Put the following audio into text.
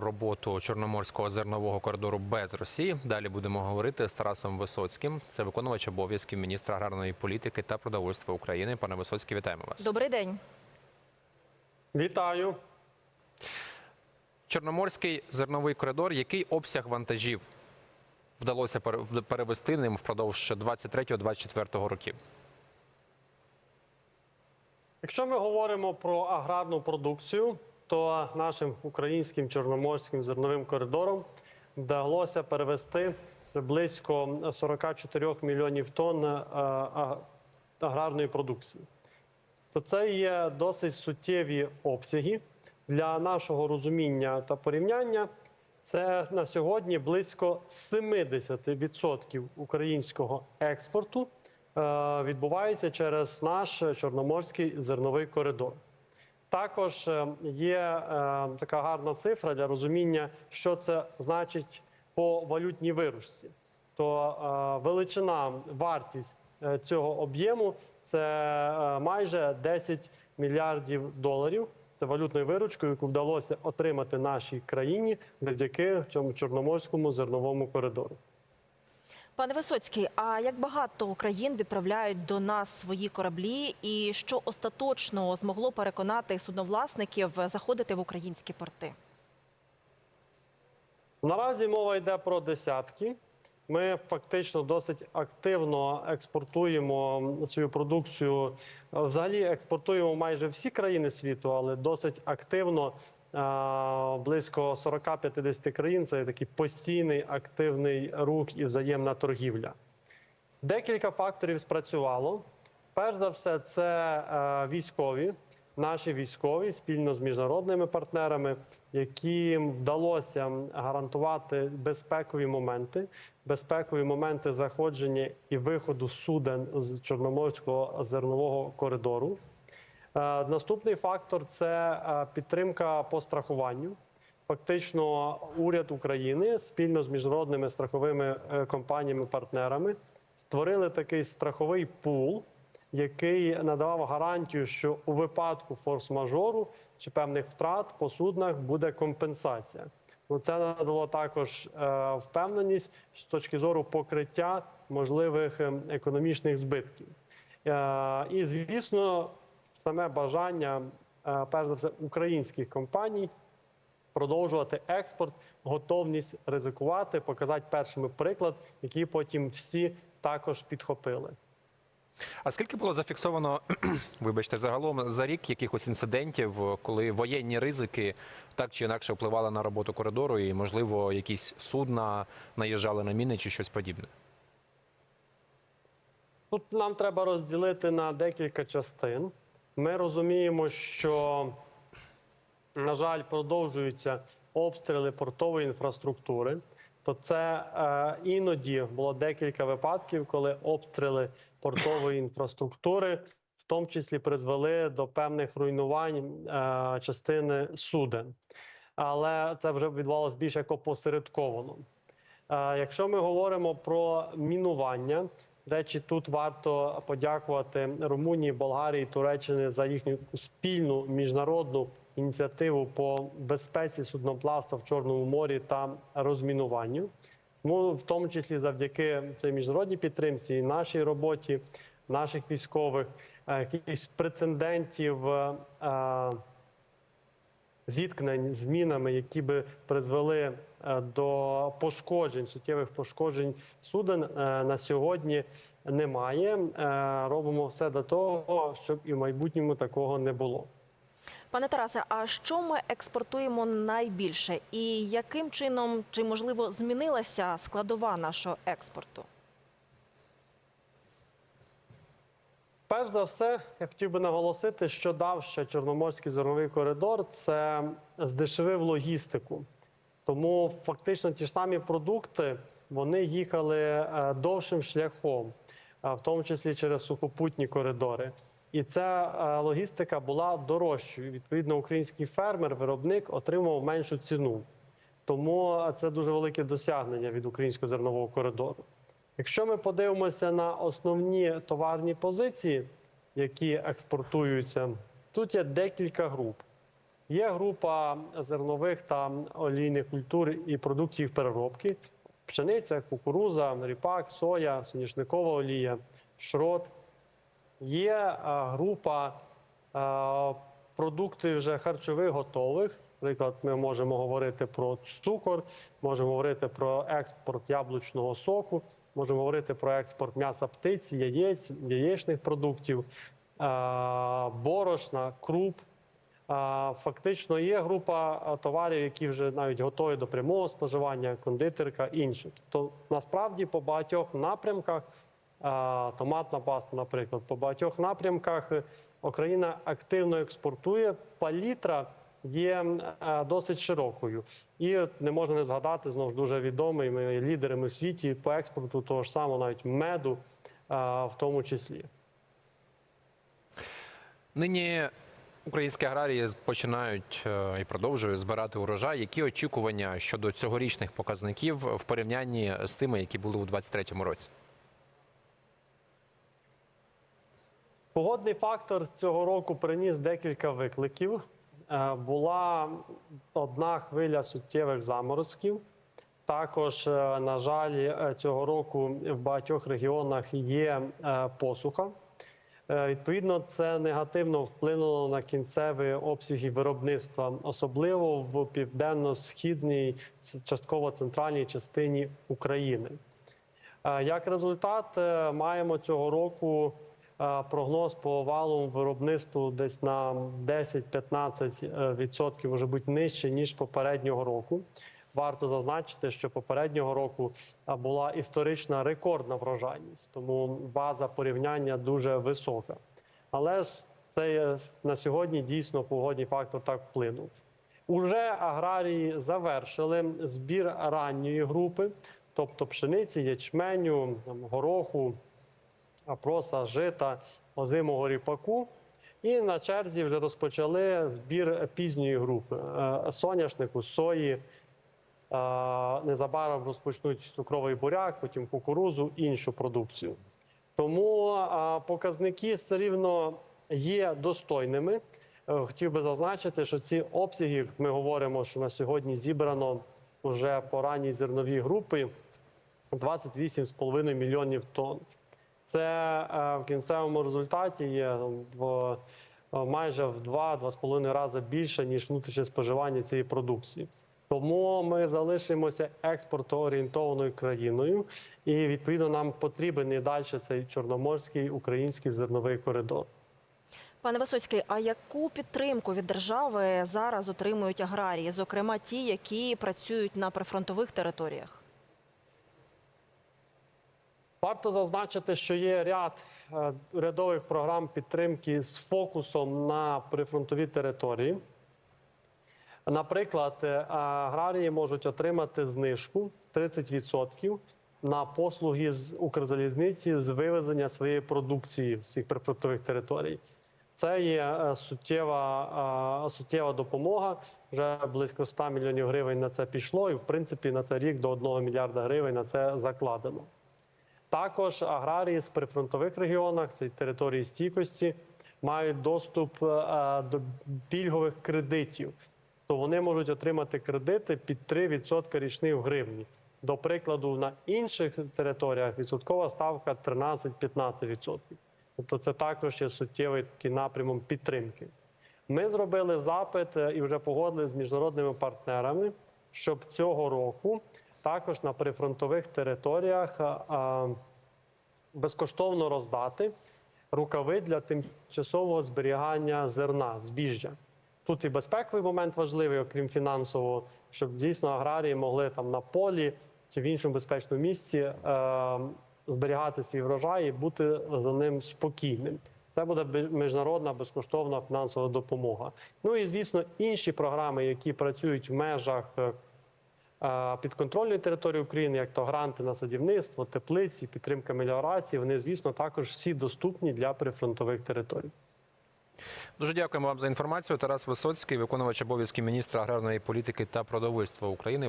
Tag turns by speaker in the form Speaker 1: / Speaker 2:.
Speaker 1: роботу чорноморського зернового коридору без Росії. Далі будемо говорити з Тарасом Висоцьким. Це виконувач обов'язків міністра аграрної політики та продовольства України. Пане Висоцький, вітаємо вас.
Speaker 2: Добрий день.
Speaker 3: Вітаю.
Speaker 1: Чорноморський зерновий коридор. Який обсяг вантажів вдалося пере- перевести ним впродовж 23-24 років?
Speaker 3: Якщо ми говоримо про аграрну продукцію, то нашим українським чорноморським зерновим коридором вдалося перевести близько 44 мільйонів тонн е, аграрної продукції. То це є досить суттєві обсяги для нашого розуміння та порівняння. Це на сьогодні близько 70% українського експорту е, відбувається через наш чорноморський зерновий коридор. Також е, є е, така гарна цифра для розуміння, що це значить по валютній виручці. То е, величина, вартість цього об'єму це майже 10 мільярдів доларів. Це валютною виручкою, яку вдалося отримати нашій країні завдяки цьому чорноморському зерновому коридору.
Speaker 2: Пане Висоцький, а як багато країн відправляють до нас свої кораблі, і що остаточно змогло переконати судновласників заходити в українські порти?
Speaker 3: Наразі мова йде про десятки. Ми фактично досить активно експортуємо свою продукцію. Взагалі експортуємо майже всі країни світу, але досить активно близько 40-50 країн. Це такий постійний активний рух і взаємна торгівля. Декілька факторів спрацювало. Перш за все, це е, військові, наші військові спільно з міжнародними партнерами, яким вдалося гарантувати безпекові моменти, безпекові моменти заходження і виходу суден з Чорноморського зернового коридору. Е, Наступний фактор це е, підтримка по страхуванню. Фактично, уряд України спільно з міжнародними страховими е, компаніями-партнерами створили такий страховий пул, який надавав гарантію, що у випадку форс-мажору чи певних втрат по суднах буде компенсація. Ну, Це надало також впевненість з точки зору покриття можливих ем, економічних збитків. І, звісно, саме бажання, е, перш за все, українських компаній продовжувати експорт, готовність ризикувати, показати першими приклад, який потім всі також підхопили.
Speaker 1: А скільки було зафіксовано, вибачте, загалом за рік якихось інцидентів, коли воєнні ризики так чи інакше впливали на роботу коридору, і можливо якісь судна наїжджали на міни чи щось подібне?
Speaker 3: Тут нам треба розділити на декілька частин. Ми розуміємо, що, на жаль, продовжуються обстріли портової інфраструктури. То це е, іноді було декілька випадків, коли обстріли портової інфраструктури, в тому числі призвели до певних руйнувань е, частини суден. Але це вже відбувалося більш як опосередковано. Е, Якщо ми говоримо про мінування, речі, тут варто подякувати Румунії, Болгарії, Туреччини за їхню спільну міжнародну ініціативу по безпеці судноплавства в Чорному морі та розмінуванню. Ну, в тому числі завдяки цій міжнародній підтримці і нашій роботі, наших військових, е, якихось прецедентів. е, зіткнень з мінами, які би призвели е, до пошкоджень, суттєвих пошкоджень суден, е, на сьогодні немає. Е, Робимо все для того, щоб і в майбутньому такого не було.
Speaker 2: Пане Тарасе, а що ми експортуємо найбільше, і яким чином чи можливо змінилася складова нашого експорту?
Speaker 3: Перш за все, я хотів би наголосити, що дав ще Чорноморський зерновий коридор, це здешевив логістику. Тому фактично ті ж самі продукти вони їхали е, довшим шляхом, е, в тому числі через сухопутні коридори. І ця е, логістика була дорожчою. Відповідно, український фермер, виробник отримав меншу ціну. Тому це дуже велике досягнення від українського зернового коридору. Якщо ми подивимося на основні товарні позиції, які експортуються, тут є декілька груп. Є група зернових та олійних культур і продуктів переробки: пшениця, кукуруза, ріпак, соя, соняшникова олія, шрот. Є е, група е, продуктів вже харчових готових. Наприклад, ми можемо говорити про цукор, можемо говорити про експорт яблучного соку, можемо говорити про експорт м'яса птиці, яєць, яєчних продуктів, борошна, круп. Фактично є група товарів, які вже навіть готові до прямого споживання, кондитерка інші. Тобто насправді по багатьох напрямках, томатна паста, наприклад, по багатьох напрямках е, Україна активно експортує. Палітра є е, досить широкою. І не можна не згадати знову ж дуже відомий. Ми є лідерами в світі по експорту того ж самого, навіть меду, в тому числі.
Speaker 1: Нині українські аграрії починають е, і продовжують збирати урожай. Які очікування щодо цьогорічних показників в порівнянні з тими, які були у 2023 році?
Speaker 3: Погодний фактор цього року приніс декілька викликів. Е, Була одна хвиля суттєвих заморозків. Також, е, на жаль, е, цього року в багатьох регіонах є посуха. Відповідно, це негативно вплинуло на кінцеві обсяги виробництва, особливо в південно-східній, частково центральній частині України. Як результат, маємо цього року прогноз по валовому виробництву десь на 10-15% може бути нижче ніж попереднього року. Варто зазначити, що попереднього року була історична рекордна врожайність, тому база порівняння дуже висока. Але ж це на сьогодні дійсно погодний фактор так вплинув. Уже аграрії завершили збір ранньої групи, тобто пшениці, ячменю, гороху, проса, жита, озимого ріпаку. І на черзі вже розпочали збір пізньої групи е, соняшнику, сої. Е, Незабаром розпочнуть цукровий буряк, потім кукурузу, іншу продукцію. Тому е, показники все рівно є достойними. Хотів би зазначити, що ці обсяги, ми говоримо, що на сьогодні зібрано вже по ранній зерновій групі 28,5 мільйонів тонн. Це е, в кінцевому результаті є в е, майже в 2-2,5 рази більше, ніж внутрішнє споживання цієї продукції. Тому ми залишимося експортоорієнтованою країною, і відповідно нам потрібен і далі цей чорноморський український зерновий коридор.
Speaker 2: Пане Висоцький, а яку підтримку від держави зараз отримують аграрії, зокрема ті, які працюють на прифронтових територіях?
Speaker 3: Варто зазначити, що є ряд е, урядових програм підтримки з фокусом на прифронтові території. Наприклад, е, аграрії можуть отримати знижку 30% на послуги з Укрзалізниці з вивезення своєї продукції з цих прифронтових територій. Це є е, суттєва, суттєва допомога. Вже близько 100 мільйонів гривень на це пішло, і в принципі на цей рік до 1 мільярда гривень на це закладено. Також аграрії з прифронтових регіонах цієї території стійкості мають доступ е, до пільгових кредитів. То вони можуть отримати кредити під 3% річних в гривні. До прикладу, на інших територіях відсоткова ставка 13-15%. Тобто це також є суттєвий такий напрямом підтримки. Ми зробили запит е, і вже погодили з міжнародними партнерами, щоб цього року також на прифронтових територіях а, а, безкоштовно роздати рукави для тимчасового зберігання зерна, збіжжя. Тут і безпековий момент важливий, окрім фінансового, щоб дійсно аграрії могли там на полі чи в іншому безпечному місці е, зберігати свій врожай і бути за ним спокійним. Це буде міжнародна безкоштовна фінансова допомога. Ну і звісно, інші програми, які працюють в межах е, е, підконтрольної території України, як то гранти на садівництво, теплиці, підтримка меліорації, вони, звісно, також всі доступні для прифронтових територій.
Speaker 1: Дуже дякуємо вам за інформацію. Тарас Висоцький, виконувач обов'язків міністра аграрної політики та продовольства України.